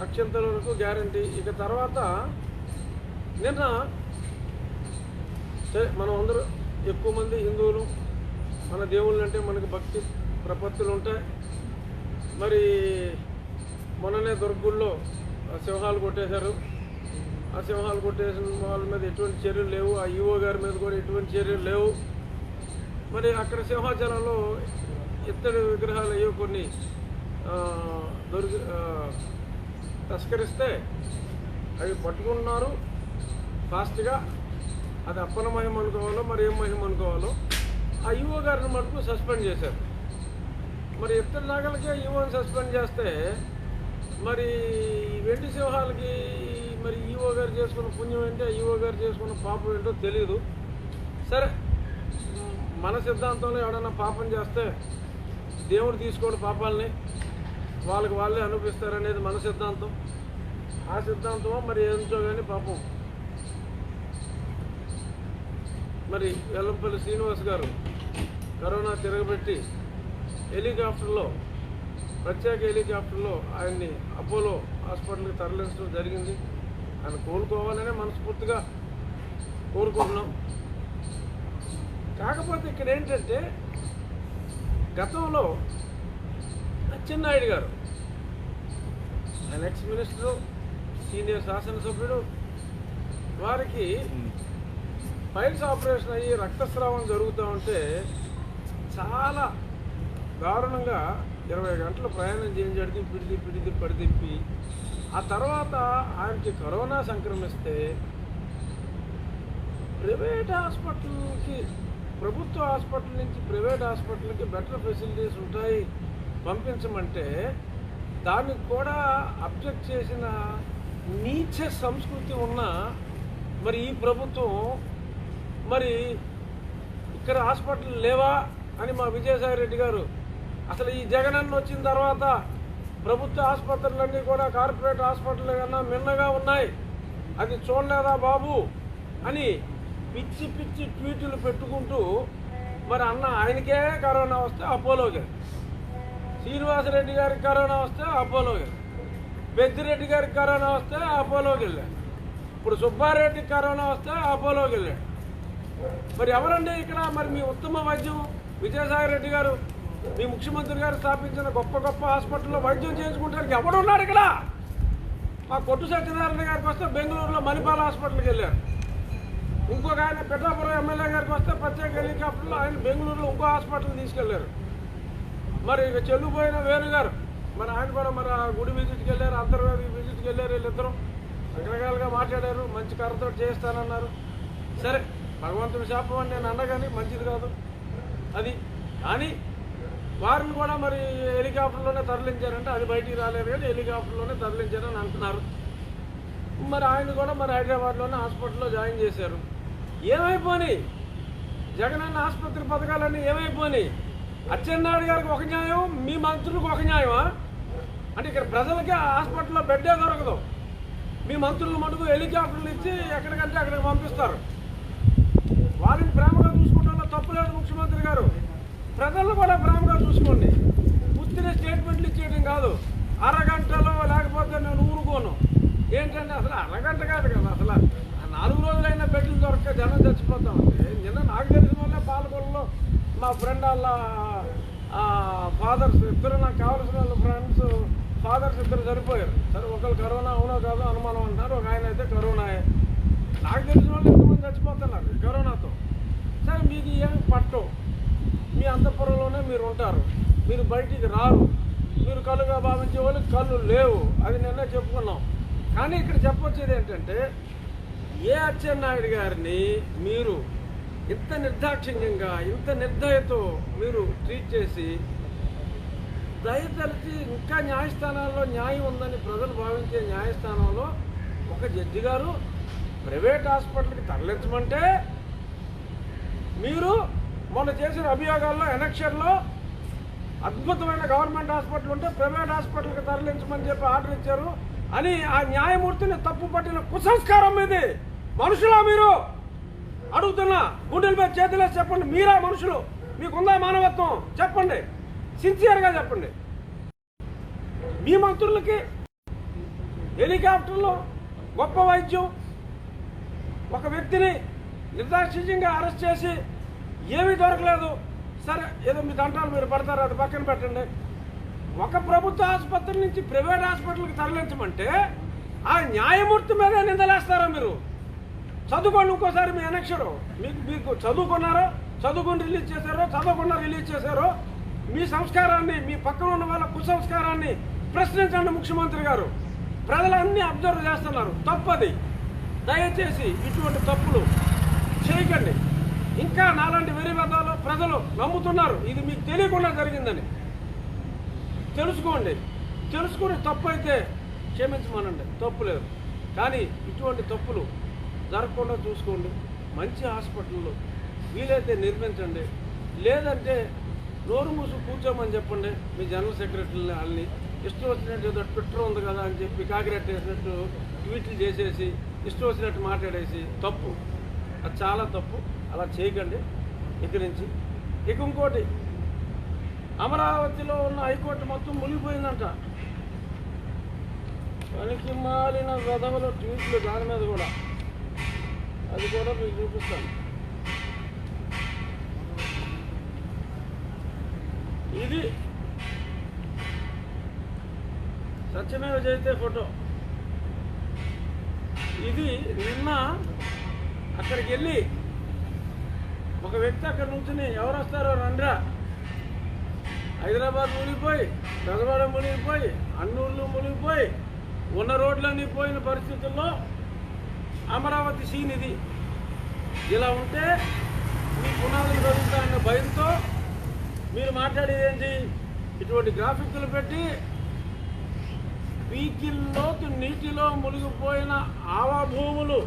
అక్షంతల వరకు గ్యారంటీ. ఇక తర్వాత నిన్న సరే మనం అందరూ ఎక్కువ మంది హిందువులు మన దేవుళ్ళు అంటే మనకి భక్తి ప్రపత్తులు ఉంటాయి. మరి మొన్ననే దుర్గుల్లో సింహాలు కొట్టేశారు. ఆ సింహాలు కొట్టేసిన వాళ్ళ మీద ఎటువంటి చర్యలు లేవు. ఆ ఈఓ గారి మీద కూడా ఎటువంటి చర్యలు లేవు. మరి అక్కడ సింహాచలంలో ఇత్తడి విగ్రహాలు అయ్యో కొన్ని ఆ, దొరికి తస్కరిస్తే అవి పట్టుకున్నారు ఫాస్ట్గా అది అప్పన మహిమ అనుకోవాలో మరి ఏం మహిమ అనుకోవాలో ఆ ఈఓ గారిని మటుకు సస్పెండ్ చేశారు. మరి ఇద్దరు నాగలకే ఈఓని సస్పెండ్ చేస్తే మరి వెండి సింహాలకి మరి ఈఓ గారు చేసుకున్న పుణ్యం ఏంటో ఈఓ గారు చేసుకున్న పాపం ఏంటో తెలియదు సరే మన సిద్ధాంతంలో ఎవడన్నా పాపం చేస్తే దేవుడు తీసుకోడు పాపాలని. వాళ్ళకి వాళ్ళే అనిపిస్తారనేది మన సిద్ధాంతం. ఆ సిద్ధాంతమో? మరి ఏంటో కానీ పాపం. మరి వెల్లంపల్లి శ్రీనివాస్ గారు కరోనా తిరగబెట్టి హెలికాప్టర్లో ప్రత్యేక హెలికాప్టర్లో ఆయన్ని అపోలో హాస్పిటల్కి తరలించడం జరిగింది. ఆయన కోలుకోవాలనే మనస్ఫూర్తిగా కోరుకుంటున్నాం. కాకపోతే ఇక్కడ ఏంటంటే గతంలో అచ్చెన్నాయుడు గారు. ఆయన ఎక్స్ మినిస్టరు సీనియర్ శాసనసభ్యుడు వారికి పైల్స్ ఆపరేషన్ అయ్యి రక్తస్రావం జరుగుతూ ఉంటే చాలా దారుణంగా ఇరవై గంటలు ప్రయాణం చేయించడికి పిడిది పిడిది పడిదిప్పి ఆ తర్వాత ఆయనకి కరోనా సంక్రమిస్తే ప్రైవేట్ హాస్పిటల్కి ప్రభుత్వ హాస్పిటల్ నుంచి ప్రైవేట్ హాస్పిటల్కి బెటర్ ఫెసిలిటీస్ ఉంటాయి. పంపించమంటే దానికి కూడా అబ్జెక్ట్ చేసిన నీచ సంస్కృతి ఉన్న మరి ఈ ప్రభుత్వం మరి ఇక్కడ హాస్పిటల్ లేవా అని మా విజయసాయి రెడ్డి గారు అసలు ఈ జగనన్న వచ్చిన తర్వాత ప్రభుత్వ ఆసుపత్రులన్నీ కూడా కార్పొరేట్ హాస్పిటల్ కన్నా మిన్నగా ఉన్నాయి. అది చూడలేదా బాబు? అని పిచ్చి పిచ్చి ట్వీట్లు పెట్టుకుంటూ మరి అన్న ఆయనకే కరోనా వస్తే అపోలోకి. శ్రీనివాసరెడ్డి గారికి కరోనా వస్తే అపోలోకి పెద్దిరెడ్డి గారికి కరోనా వస్తే అపోలోకి వెళ్ళాడు ఇప్పుడు సుబ్బారెడ్డికి కరోనా వస్తే అపోలోకి వెళ్ళాడు మరి ఎవరండి ఇక్కడ? మరి మీ ఉత్తమ వైద్యం విజయసాయి రెడ్డి గారు మీ ముఖ్యమంత్రి గారు స్థాపించిన గొప్ప గొప్ప హాస్పిటల్లో వైద్యం చేయించుకుంటానికి ఎవడున్నాడు ఇక్కడ? మా కొట్టు సత్యనారాయణ గారికి వస్తే బెంగళూరులో మణిపాల్ హాస్పిటల్కి వెళ్ళారు. ఇంకొక ఆయన పిఠాపురం ఎమ్మెల్యే గారికి వస్తే ప్రత్యేక హెలికాప్టర్లో ఆయన బెంగళూరులో ఇంకో హాస్పిటల్ తీసుకెళ్ళారు మరి ఇక చెల్లుపోయిన వేణుగారు మన మరి ఆయన కూడా మరి గుడి విజిట్కి వెళ్ళారు అంతర్వేది విజిట్కి వెళ్ళారు వీళ్ళిద్దరూ. రకరకాలుగా మాట్లాడారు మంచి కర్రతో చేస్తానన్నారు. సరే భగవంతుడి శాపం అని నేను అన్నా మంచిది కాదు. అది కానీ వారిని కూడా మరి హెలికాప్టర్లోనే తరలించారంటే అది బయటికి రాలేదు కానీ హెలికాప్టర్లోనే తరలించారని అంటున్నారు. మరి ఆయన కూడా మరి హైదరాబాద్లోనే హాస్పిటల్లో జాయిన్ చేశారు. ఏమైపోయి జగనన్న ఆసుపత్రి పథకాలన్నీ ఏమైపోయి అచ్చెన్నాయుడు గారికి ఒక న్యాయం మీ మంత్రులకు ఒక న్యాయమా? అంటే ఇక్కడ ప్రజలకి హాస్పిటల్లో బెడ్డే దొరకదు. మీ మంత్రులు మటుకు హెలికాప్టర్లు ఇచ్చి ఎక్కడికంటే అక్కడికి పంపిస్తారు. వారిని ప్రేమగా చూసుకుంటున్న తప్పులేదు ముఖ్యమంత్రి గారు. ప్రజలను కూడా ప్రేమగా చూసుకోండి. పుత్తిన స్టేట్మెంట్లు ఇచ్చేయడం కాదు. అరగంటలో లేకపోతే నేను ఊరుకోను. ఏంటంటే అసలు అరగంట కాదు కదా అసలు. ఆ నాలుగు రోజులైనా బెడ్లు దొరక జనం చచ్చిపోతాం నిన్న నాకు తెలిసిన వాళ్ళే పాలకొల్లో మా ఫ్రెండ్ వాళ్ళ ఫాదర్స్ ఇద్దరు నాకు కావాల్సిన వాళ్ళ ఫ్రెండ్స్ ఫాదర్స్ ఇద్దరు చనిపోయారు. సరే ఒకరు కరోనా అవునో కాదో అనుమానం అంటున్నారు ఒక ఆయన అయితే కరోనాయే. నాకు తెలిసిన వాళ్ళు ఎంతమంది చచ్చిపోతున్నారు కరోనాతో. సరే మీకు ఏమి పట్టవు మీ అంతఃపురంలోనే మీరు ఉంటారు. మీరు బయటికి రారు. మీరు కళ్ళుగా భావించే వాళ్ళకి కళ్ళు లేవు. అది నిన్న చెప్పుకున్నాం. కానీ ఇక్కడ చెప్పొచ్చేది ఏంటంటే ఏ అచ్చెన్నాయుడు గారిని మీరు ఇంత నిర్దాక్షిణ్యంగా ఇంత నిర్దయతో మీరు ట్రీట్ చేసి దయతలిచి ఇంకా న్యాయస్థానాల్లో న్యాయం ఉందని ప్రజలు భావించే న్యాయస్థానంలో ఒక జడ్జి గారు ప్రైవేట్ హాస్పిటల్కి తరలించమంటే మీరు మొన్న చేసిన అభియోగాల్లో ఎలక్షన్లో అద్భుతమైన గవర్నమెంట్ హాస్పిటల్ ఉంటే ప్రైవేట్ హాస్పిటల్కి తరలించమని చెప్పి ఆర్డర్ ఇచ్చారు. అని ఆ న్యాయమూర్తిని తప్పు పట్టిన కుసంస్కారం మీది. మనుషులా మీరు! అడుగుతున్నా గుండెల మీద చెప్పండి. మీరా మనుషులు. మీకుందా మానవత్వం? చెప్పండి. సిన్సియర్గా చెప్పండి. మీ మంత్రులకి హెలికాప్టర్లో గొప్ప వైద్యం ఒక వ్యక్తిని నిర్దాక్షిణ్యంగా అరెస్ట్ చేసి ఏమీ దొరకలేదు. సరే ఏదో మీ దంటాలు మీరు పడతారు అది పక్కన పెట్టండి. ఒక ప్రభుత్వ ఆసుపత్రి నుంచి ప్రైవేట్ హాస్పిటల్కి తరలించమంటే ఆ న్యాయమూర్తి మీద నిందలేస్తారా మీరు? చదువుకోండి ఇంకోసారి మీ అనక్షరం. మీకు మీకు చదువుకున్నారో చదువుకుని రిలీజ్ చేశారో చదవకుండా రిలీజ్ చేశారో మీ సంస్కారాన్ని మీ పక్కన ఉన్న వాళ్ళ కుసంస్కారాన్ని ప్రశ్నించండి ముఖ్యమంత్రి గారు. ప్రజలన్నీ అబ్జర్వ్ చేస్తున్నారు. తప్పది. దయచేసి ఇటువంటి తప్పులు చేయకండి. ఇంకా నాలాంటి వెరి ప్రజలు నమ్ముతున్నారు. ఇది మీకు తెలియకుండా జరిగిందని. తెలుసుకోండి. తెలుసుకుని తప్పు అయితే క్షమించమనండి. తప్పు లేదు. కానీ ఇటువంటి తప్పులు జరగకుండా చూసుకోండి. మంచి హాస్పిటల్లో వీలైతే నిర్మించండి. లేదంటే నోరు మూసు కూర్చోమని చెప్పండి. మీ జనరల్ సెక్రటరీని వాళ్ళని. ఇష్టం వచ్చినట్టు ఏదో ట్విట్టర్ ఉంది కదా అని చెప్పి కాకిరెట్ వేసినట్టు ట్వీట్లు చేసేసి ఇష్టం వచ్చినట్టు మాట్లాడేసి తప్పు. అది చాలా తప్పు. అలా చేయకండి. ఇక నుంచి. ఇక ఇంకోటి అమరావతిలో ఉన్న హైకోర్టు మొత్తం మునిగిపోయిందంట. పనికి మాలిన వెధవల ట్వీట్లు దాని మీద కూడా. అది కూడా మీకు చూపిస్తాను. ఇది సత్యమేవ జయితే ఫోటో. ఇది నిన్న అక్కడికి వెళ్ళి ఒక వ్యక్తి అక్కడ నుంచుని ఎవరు వస్తారో రండ్రా. హైదరాబాద్ మునిగిపోయి పెదవాడ మునిగిపోయి అన్నూళ్ళు మునిగిపోయి ఉన్న రోడ్లన్నీ పోయిన పరిస్థితుల్లో అమరావతి సీన్ ఇది ఇలా ఉంటే మీ పునాదులు కలుగుతాయన్న భయంతో మీరు మాట్లాడేది ఏంటి? ఇటువంటి గ్రాఫిక్లు పెట్టి పీకిల్లోకి నీటిలో మునిగిపోయిన ఆవా భూములు